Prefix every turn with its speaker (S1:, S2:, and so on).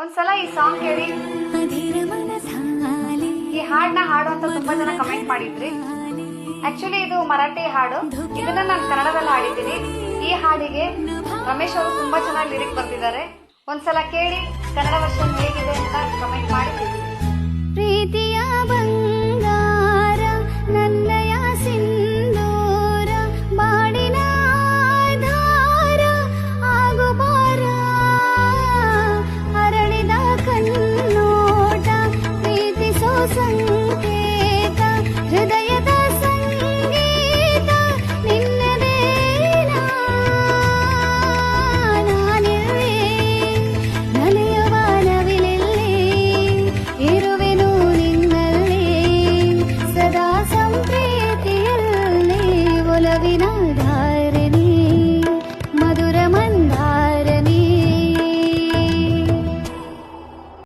S1: ಒಂದ್ಸಲ ಈ ಸಾಂಗ್ ಕೇಳಿ. ಈ ಹಾಡನ್ನ ಹಾಡು ಅಂತ ತುಂಬಾ ಜನ ಕಮೆಂಟ್ ಮಾಡಿದ್ರಿ. ಆಕ್ಚುಲಿ ಇದು ಮರಾಠಿ ಹಾಡು. ಇದನ್ನ ನಾನು ಕನ್ನಡದಲ್ಲಿ ಹಾಡಿದ್ದೀನಿ. ಈ ಹಾಡಿಗೆ ರಮೇಶ್ ಅವರು ತುಂಬಾ ಚೆನ್ನಾಗಿ ಲಿರಿಕ್ ಬರ್ತಿದ್ದಾರೆ ಒಂದ್ಸಲ ಕೇಳಿ ಕನ್ನಡ